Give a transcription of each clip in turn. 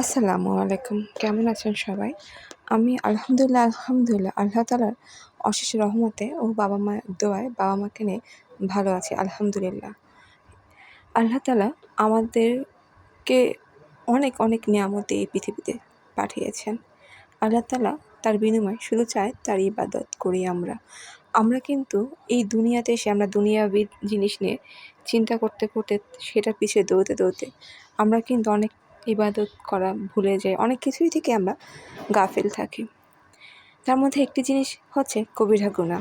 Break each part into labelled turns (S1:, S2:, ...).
S1: আসসালামু আলাইকুম। কেমন আছেন সবাই? আমি আলহামদুলিল্লাহ আলহামদুলিল্লাহ, আল্লাহ তালার অশেষ রহমতে ও বাবা মায়ের দোয়ায় বাবা মাকে নিয়ে ভালো আছি, আলহামদুলিল্লাহ। আল্লাহ তালা আমাদেরকে অনেক অনেক নিয়ামতে এই পৃথিবীতে পাঠিয়েছেন। আল্লাহ তালা তার বিনিময়ে শুধু চায় তার ইবাদত করি আমরা। আমরা কিন্তু এই দুনিয়াতে এসে আমরা দুনিয়াবিদ জিনিস নিয়ে চিন্তা করতে করতে, সেটার পিছিয়ে দৌড়তে দৌড়তে আমরা কিন্তু অনেক ইবাদত করা ভুলে যাই। অনেক কিছুই থেকে আমরা গাফিল থাকি। তার মধ্যে একটি জিনিস হচ্ছে কবিরা গুণা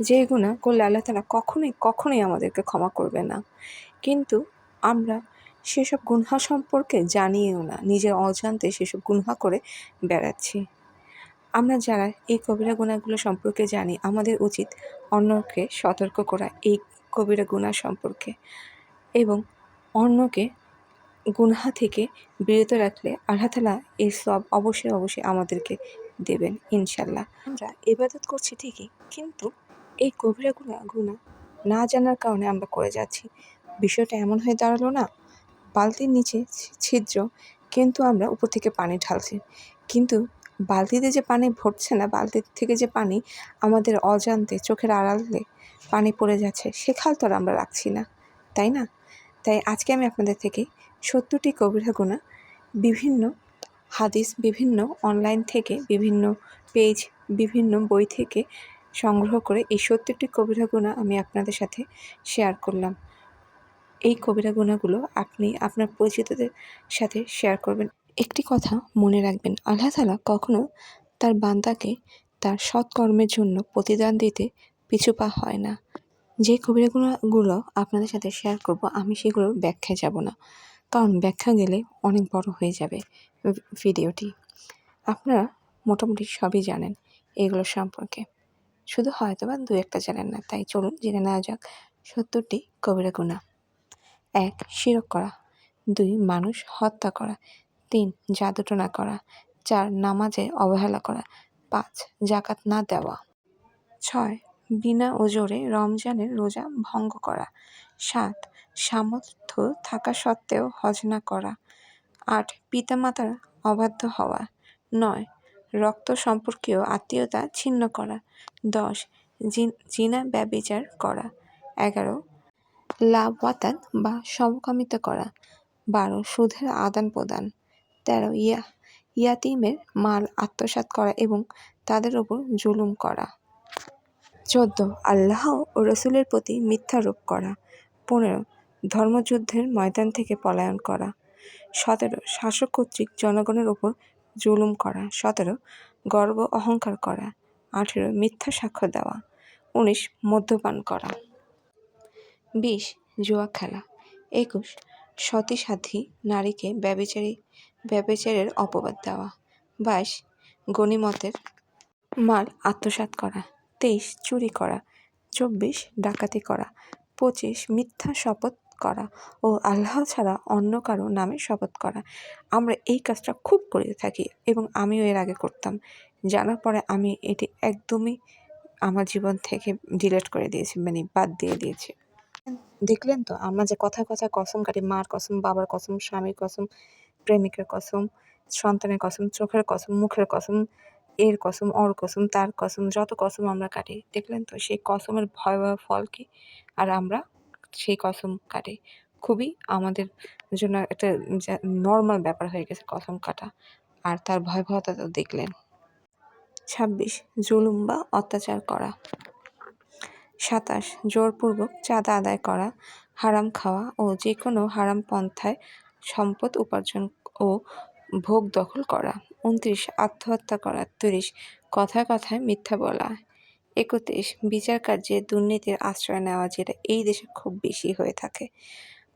S1: যে গুণা করলে আল্লাহ তালা কখনোই কখনোই আমাদেরকে ক্ষমা করবে না। কিন্তু আমরা সেসব গুনহা সম্পর্কে জানিয়েও না, নিজের অজান্তে সেসব গুনহা করে বেড়াচ্ছি। আমরা যারা এই কবিরা গুণাগুলো সম্পর্কে জানি, আমাদের উচিত অন্যকে সতর্ক করা এই কবিরা গুণা সম্পর্কে। এবং অন্যকে গুনহা থেকে বিরত রাখলে আল্লাহ তালা এই সব অবশ্যই অবশ্যই আমাদেরকে দেবেন ইনশাল্লাহ আমরা ইবাদত করছি ঠিকই, কিন্তু এই কবিরা গুণা গুণা না জানার কারণে আমরা করে যাচ্ছি। বিষয়টা এমন হয়ে দাঁড়াল না, বালতির নিচে ছিদ্র, কিন্তু আমরা উপর থেকে পানি ঢালছি। কিন্তু বালতিতে যে পানি ভরছে না, বালতির থেকে যে পানি আমাদের অজান্তে চোখের আড়ালে পানি পড়ে যাচ্ছে, সে খাল তো আমরা রাখছি না, তাই না? তাই আজকে আমি আপনাদের থেকে সত্তরটি কবিরা গুণা বিভিন্ন হাদিস, বিভিন্ন অনলাইন থেকে, বিভিন্ন পেজ বিভিন্ন বই থেকে সংগ্রহ করে এই সত্তরটি কবিরা গুণা আমি আপনাদের সাথে শেয়ার করলাম। এই কবিরা গুণাগুলো আপনি আপনার পরিচিতদের সাথে শেয়ার করবেন। একটি কথা মনে রাখবেন, আল্লাহ তালা কখনো তার বান্দাকে তার সৎকর্মের জন্য প্রতিদান দিতে পিছু পা হয় না। যে কবিরাগুলো আপনাদের সাথে শেয়ার করব, আমি সেগুলোর ব্যাখ্যায় যাব না। কারণ ব্যাখ্যা গেলে অনেক বড় হয়ে যাবে ভিডিওটি। আপনারা মোটামুটি সবই জানেন এগুলো সম্পর্কে। শুধু হয়তো বা দু একটা জানেন না, তাই চলুন জেনে নেওয়া যাক সত্তরটি কবিরা গুণা। এক, শিরক করা। দুই, মানুষ হত্যা করা। তিন, জাদুটনা করা। চার, নামাজে অবহেলা করা। পাঁচ, জাকাত না দেওয়া। ছয়, বিনা ওজোরে রমজানের রোজা ভঙ্গ করা। সাত সামর্থ্য থাকা সত্ত্বেও হজ না করা। আট, পিতামাতার অবাধ্য হওয়া। নয়, রক্ত সম্পর্কীয় আত্মীয়তা ছিন্ন করা। দশ, জিনা ব্যবিচার করা। এগারো, লাভওয়াতান বা সমকামিতা করা। বারো, সুদের আদান প্রদান। তেরো, ইয়া, ইয়াতিমের মাল আত্মসাৎ করা এবং তাদের ওপর জুলুম করা। চোদ্দ, আল্লাহ ও রসুলের প্রতি মিথ্যারোপ করা। পনেরো ধর্মযুদ্ধের ময়দান থেকে পলায়ন করা। সতেরো, শাসক কর্তৃক জনগণের ওপর জুলুম করা। সতেরো, গর্ব অহংকার করা। আঠেরো, মিথ্যা সাক্ষ্য দেওয়া। উনিশ, মদ্যপান করা। বিশ, জুয়া খেলা। একুশ সতী সাথী নারীকে ব্যবিচারী, ব্যবিচারের অপবাদ দেওয়া। বাইশ, গণিমতের মাল আত্মসাৎ করা। তেইশ, চুরি করা। চব্বিশ, ডাকাতি করা। পঁচিশ, মিথ্যা শপথ করা ও আল্লাহ ছাড়া অন্য কারও নামে শপথ করা। আমরা এই কাজটা খুব করে থাকি এবং আমিও এর আগে করতাম। জানার পরে আমি এটি একদমই আমার জীবন থেকে ডিলেট করে দিয়েছি মানে বাদ দিয়ে দিয়েছি। দেখলেন তো, আমরা যে কথা কথা কসম কাটি, মার কসম, বাবার কসম, স্বামীর কসম, প্রেমিকের কসম, সন্তানের কসম, চোখের কসম, মুখের কসম, এর কসম, ওর কসম, তার কসম, যত কসম আমরা কাটি, দেখলেন তো সেই কসমের ভয়াবহ ফল কী? আর আমরা সেই কসম কাটে। খুবই আমাদের জন্য একটা নর্মাল ব্যাপার হয়ে গেছে কসম কাটা। আর তার ভয়াবহতা তো দেখলেন। ছাব্বিশ, জুলুম বা অত্যাচার করা। সাতাশ, জোরপূর্বক চাঁদা আদায় করা, হারাম খাওয়া ও যে কোনো হারাম পন্থায় সম্পদ উপার্জন ও ভোগ দখল করা। উনত্রিশ, আত্মহত্যা করা। তিরিশ, কথায় কথায় মিথ্যা বলা। একত্রিশ, বিচার কার্যে দুর্নীতির আশ্রয় নেওয়া যেটা এই দেশে খুব বেশি হয়ে থাকে।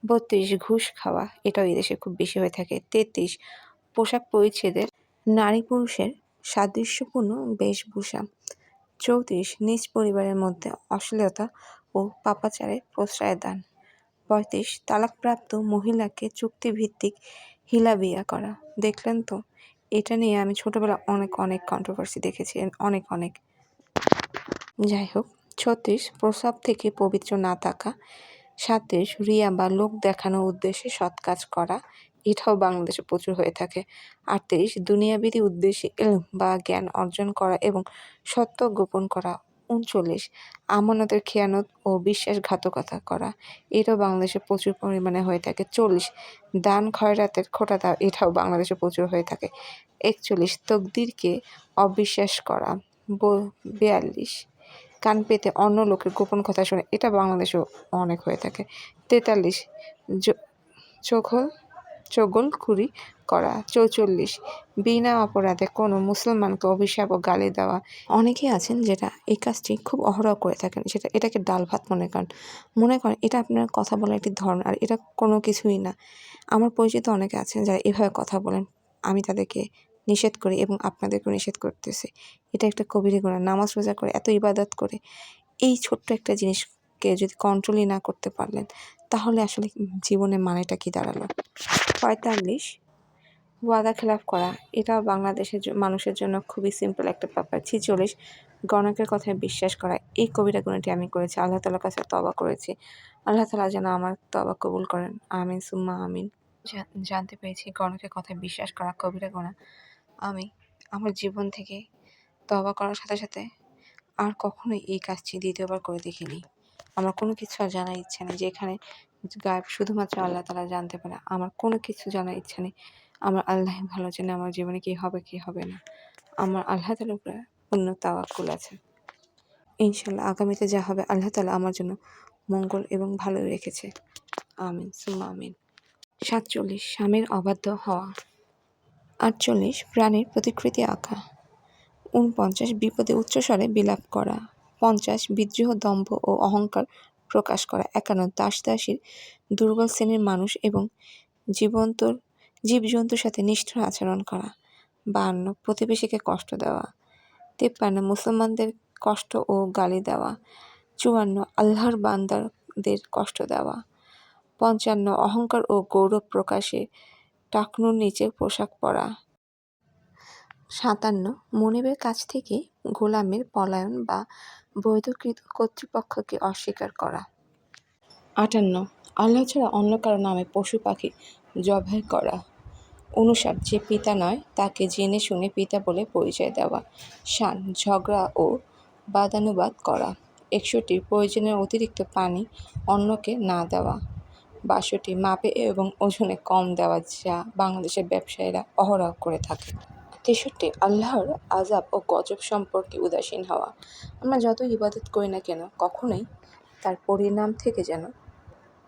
S1: বত্রিশ, ঘুষ খাওয়া, এটাও এই দেশে খুব বেশি হয়ে থাকে। তেত্রিশ, পোশাক পরিচ্ছেদের, নারী পুরুষের সাদৃশ্যপূর্ণ বেশভূষা। চৌত্রিশ, নিজ পরিবারের মধ্যে অশ্লীলতা ও পাপাচারের প্রশ্রয় দান। পঁয়ত্রিশ, তালাকপ্রাপ্ত মহিলাকে চুক্তিভিত্তিক হিলা বিয়া করা। দেখলেন তো, এটা নিয়ে আমি ছোটোবেলা অনেক অনেক কন্ট্রোভার্সি দেখেছি, অনেক অনেক যাই হোক ছত্রিশ, প্রসাব থেকে পবিত্র না থাকা সাতত্রিশ রিয়া বা লোক দেখানোর উদ্দেশ্যে সৎ কাজ করা, এটাও বাংলাদেশে প্রচুর হয়ে থাকে। আটত্রিশ, দুনিয়াবিধি উদ্দেশ্যে এলম বা জ্ঞান অর্জন করা এবং সত্য গোপন করা। উনচল্লিশ, আমানতের খেয়ানত ও বিশ্বাসঘাতকতা করা, এটাও বাংলাদেশে প্রচুর পরিমাণে হয়ে থাকে। চল্লিশ, দান খয়রাতের খোটা দেওয়া এটাও বাংলাদেশে প্রচুর হয়ে থাকে। একচল্লিশ, তকদিরকে অবিশ্বাস করা। বিয়াল্লিশ কান পেতে অন্য লোকের গোপন কথা শুনে, এটা বাংলাদেশেও অনেক হয়ে থাকে। তেতাল্লিশ চোখল চগলখুরি করা, চৌচল্লিশ, বিনা অপরাধে কোনো মুসলমানকে অভিশাপ ও গালি দেওয়া। অনেকেই আছেন যেটা এই কাজটি খুব অহরহ করে থাকেন, সেটা, এটাকে ডাল ভাত মনে করেন। মনে করেন এটা আপনার কথা বলার একটি ধরন, আর এটা কোনো কিছুই না। আমার পরিচিত অনেকে আছেন যারা এভাবে কথা বলেন, আমি তাদেরকে নিষেধ করি এবং আপনাদেরকেও নিষেধ করতেছি। এটা একটা কবিরে গুণা নামাজ রোজা করে, এত ইবাদত করে। এই ছোট্ট একটা জিনিসকে যদি কন্ট্রোলই না করতে পারলেন, তাহলে আসলে জীবনের মানেটা কি দাঁড়াল? পঁয়তাল্লিশ, ওয়াদা খেলাফ করা, এটা বাংলাদেশের মানুষের জন্য খুবই সিম্পল একটা ব্যাপার। ছিচল্লিশ, গণকের কথায় বিশ্বাস করা, এই কবিতা গুণটি আমি করেছি, আল্লাহ তালার কাছে তবা করেছি। আল্লাহ তালা যেন আমার তবা কবুল করেন। আমিন, সুম্মা আমিন। জানতে পেরেছি গণকের কথায় বিশ্বাস করা কবিরা গোনা আমি আমার জীবন থেকে তবা করার সাথে সাথে আর কখনোই এই কাজটি দ্বিতীয়বার করে দেখিনি। আমার কোনো কিছু আর জানার ইচ্ছা নেই, যেখানে গায়েব শুধুমাত্র আল্লাহ তালা জানতে পারে। আমার কোনো কিছু জানার ইচ্ছা নেই। আমার আল্লাহ ভালো জানে, আমার জীবনে কী হবে কী হবে না। আমার আল্লাহ তালার উপরে পূর্ণ তাওয়াক্কুল আছে। ইনশাল্লাহ আগামীতে যা হবে, আল্লাহ তালা আমার জন্য মঙ্গল এবং ভালো রেখেছে। আমিন সুমা আমিন। সাতচল্লিশ, স্বামীর অবাধ্য হওয়া। আটচল্লিশ প্রাণীর প্রতিকৃতি আঁকা। উনপঞ্চাশ বিপদে উচ্চস্বরে বিলাপ করা। পঞ্চাশ বিদ্রোহ দম্ভ ও অহংকার প্রকাশ করা। একান্ন দাস দাসীর দুর্বল শ্রেণির মানুষ এবং জীবন্তর, জীবজন্তুর সাথে নিষ্ঠুর আচরণ করা। বাহান্ন প্রতিবেশীকে কষ্ট দেওয়া। তেপ্পান্ন মুসলমানদের কষ্ট ও গালি দেওয়া। চুয়ান্ন আল্লাহর বান্দারদের কষ্ট দেওয়া। পঞ্চান্ন অহংকার ও গৌরব প্রকাশে টাকনুর নিচে পোশাক পরা। সাতান্ন। মনিবের কাছ থেকে গোলামের পলায়ন বা বৈধকৃত কর্তৃপক্ষকে অস্বীকার করা। আটান্ন। আল্লাহ ছাড়া অন্য কারও নামে পশু পাখি জবাই করা। অনুসার যে পিতা নয়, তাকে জেনে শুনে পিতা বলে পরিচয় দেওয়া। শান ঝগড়া ও বাদানুবাদ করা। একষট্টি প্রয়োজনের অতিরিক্ত পানি অন্যকে না দেওয়া। বাষট্টি মাপে এবং ওজনে কম দেওয়া যা বাংলাদেশের ব্যবসায়ীরা অহরহ করে থাকে। তেষট্টি, আল্লাহর আজাব ও গজব সম্পর্কে উদাসীন হওয়া। আমরা যত ইবাদত করি না কেন, কখনোই তার পরিণাম থেকে যেন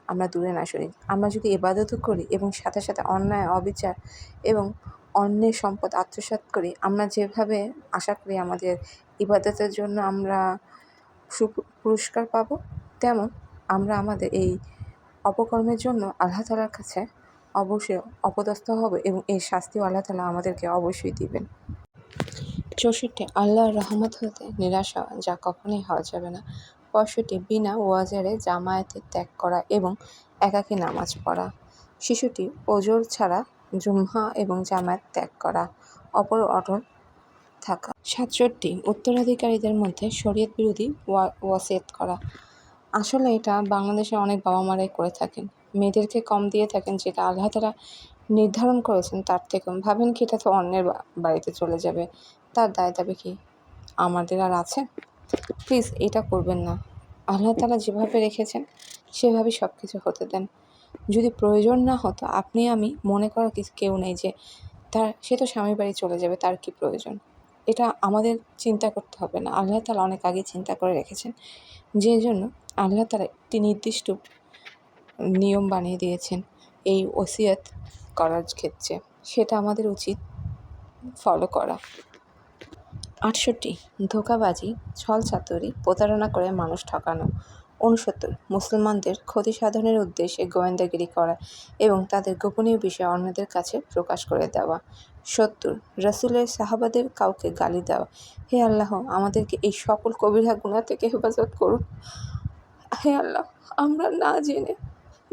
S1: আমরা দূরে না সরি। আমরা যদি ইবাদতও করি এবং সাথে সাথে অন্যায়, অবিচার এবং অন্যের সম্পদ আত্মসাৎ করি, আমরা যেভাবে আশা করি আমাদের ইবাদতের জন্য আমরা সু পুরস্কার পাবো, তেমন আমরা আমাদের এই অপকর্মের জন্য আল্লাহ তালার কাছে অবশ্যই অপদস্থ হবে এবং এই শাস্তিও আল্লাহ তালা আমাদেরকে অবশ্যই দিবেন। চৌষট্টি, আল্লাহর রহমত হতে নিরাশ যা কখনোই হওয়া যাবে না। পঁয়ষট্টি, বিনা ওয়াজারে জামায়াতে ত্যাগ করা এবং একাকী নামাজ পড়া। শিশুটি ওজোর ছাড়া জুমহা এবং জামায়াত ত্যাগ করা। অপর অটল থাকা। সাতষট্টি, উত্তরাধিকারীদের মধ্যে শরীয়ত বিরোধী ওয়াসিয়ত করা। আসলে এটা বাংলাদেশে অনেক বাবা মারাই করে থাকেন। মেয়েদেরকে কম দিয়ে থাকেন, যেটা আল্লাহ তারা নির্ধারণ করেছেন, তার থেকে ভাবেন কি, এটা তো অন্যের বাড়িতে চলে যাবে। তার দায় দাবি কি? আমাদের আর আছে? প্লিজ, এটা করবেন না। আল্লাহ তালা যেভাবে রেখেছেন, সেভাবেই সব কিছু হতে দেন। যদি প্রয়োজন না হতো, আপনি, আমি মনে করার কেউ নেই যে, তার সে তো স্বামীর বাড়ি চলে যাবে, তার কি প্রয়োজন? এটা আমাদের চিন্তা করতে হবে না। আল্লাহ তালা অনেক আগে চিন্তা করে রেখেছেন। যে জন্য আল্লাহ তালা একটি নির্দিষ্ট নিয়ম বানিয়ে দিয়েছেন এই ওসিয়াত করার ক্ষেত্রে। সেটা আমাদের উচিত ফলো করা। আটষট্টি, ধোকাবাজি ছল চাতুরি প্রতারণা করে মানুষ ঠকানো। উনসত্তর, মুসলমানদের ক্ষতি সাধনের উদ্দেশ্যে গোয়েন্দাগিরি করা এবং তাদের গোপনীয় বিষয় অন্যদের কাছে প্রকাশ করে দেওয়া। সত্তর, রসুলের সাহাবাদের কাউকে গালি দেওয়া। হে আল্লাহ, আমাদেরকে এই সকল কবিরা গুণা থেকে হেফাজত করুন। হে আল্লাহ, আমরা না জেনে,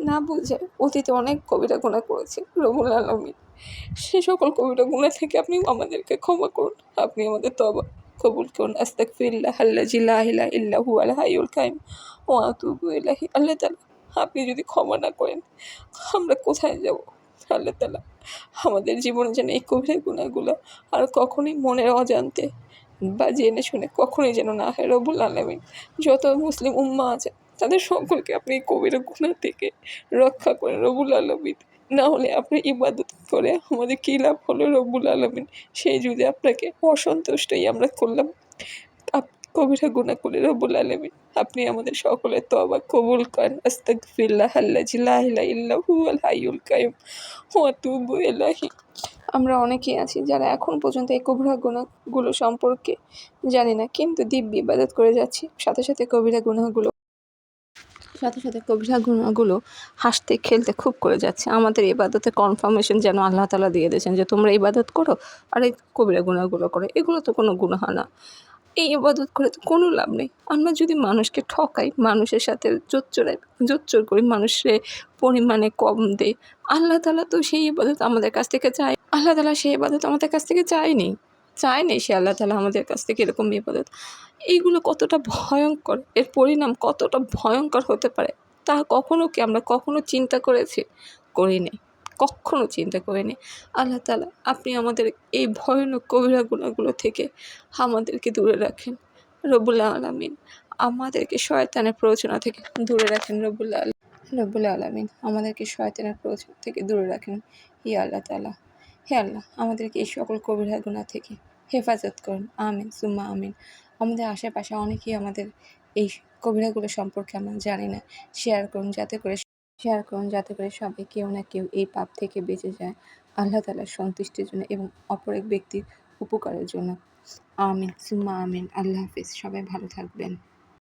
S1: না বুঝে অতীতে অনেক কবিরা গুণা করেছি রবুল আলমী সে সকল কবিরা গুণা থেকে আপনি আমাদেরকে ক্ষমা করুন। আপনি আমাদের তবা কবুল করুন। আস্তাগফিরুল্লাহ আল্লাযী লা ইলাহা ইল্লা হুয়াল হাইয়ুল কাইয়ুম। ওয়া আতুবু ইলাইহি। আল্লাহ তালা আপনি যদি ক্ষমা না করেন, আমরা কোথায় যাব?
S2: আল্লাহ তালা আমাদের জীবনে যেন এই কবিরা গুণাগুলো আর কখনোই মনের অজান্তে বা জেনে শুনে কখনোই যেন না হয়। রবুল আলমিন, যত মুসলিম উম্মা আছে তাদের সকলকে আপনি কবিরা গুণা থেকে রক্ষা করেন, রবুল আলমিন। না হলে আপনি ইবাদত করে আমাদের কী লাভ হলো রব্বুল আলমিন? সেই যুগে আপনাকে অসন্তুষ্টই আমরা করলাম। কবিরা গুণা করে রব্বুল আলমিন। আপনি আমাদের সকলের তবা কবুল করেন। আস্তাগফিরুল্লাহ আল্লাজি লা ইলাহা ইল্লা হুয়াল হাইয়ুল কাইয়ুম। ওয়া আমরা অনেকেই আছি যারা এখন পর্যন্ত এই কবিরা গুণাগুলো সম্পর্কে জানি না, কিন্তু দিব্যি ইবাদত করে যাচ্ছি। সাথে সাথে কবিরা গুনাহগুলো সাথে সাথে কবিরা হাসতে, খেলতে খুব করে যাচ্ছে। আমাদের ইবাদতে কনফার্মেশন যেন আল্লাহ তালা দিয়ে দিয়েছেন যে, তোমরা ইবাদত করো আর এই কবিরা গুনাহগুলো করো। এগুলো তো কোনো গুনাহ না। এই ইবাদত করে তো কোনো লাভ নেই। আমরা যদি মানুষকে ঠকাই, মানুষের সাথে জোচ্চোরাই জোচ্চোর করি মানুষের পরিমাণে কম দেয় আল্লাহ তালা তো সেই ইবাদত আমাদের কাছ থেকে চায়, আল্লাহ তালা সেই ইবাদত আমাদের কাছ থেকে চায়নি। চায়নি সে আল্লাহ তালা আমাদের কাছ থেকে এরকম ইবাদত এইগুলো কতটা ভয়ঙ্কর, এর পরিণাম কতটা ভয়ঙ্কর হতে পারে, তা কখনো কি আমরা কখনো চিন্তা করেছি? করিনি, কখনো চিন্তা করিনি। আল্লাহ তালা আপনি আমাদের এই ভয়ানক কবিরা গুণাগুলো থেকে আমাদেরকে দূরে রাখেন রবুল্লা আলমিন। আমাদেরকে শয়তানের প্ররোচনা থেকে দূরে রাখেন রবুল্লা আল রবুল্লা আলমিন। আমাদেরকে শয়তানের প্ররোচনা থেকে দূরে রাখেন ই আল্লাহ তালা হে আল্লাহ, আমাদেরকে এই সকল কবিরা গুণা থেকে হেফাজত করুন। আমিন, সুম্মা আমিন। আমাদের আশেপাশে অনেকেই আমাদের এই কবিরাগুলো সম্পর্কে আমরা জানি না। শেয়ার করুন, যাতে করে শেয়ার করুন, যাতে করে সবাই কেউ না কেউ এই পাপ থেকে বেঁচে যায়। আল্লাহ তালার সন্তুষ্টির জন্য এবং অপর এক ব্যক্তির উপকারের জন্য। আমিন, সুম্মা আমিন। আল্লাহ হাফিজ। সবাই ভালো থাকবেন।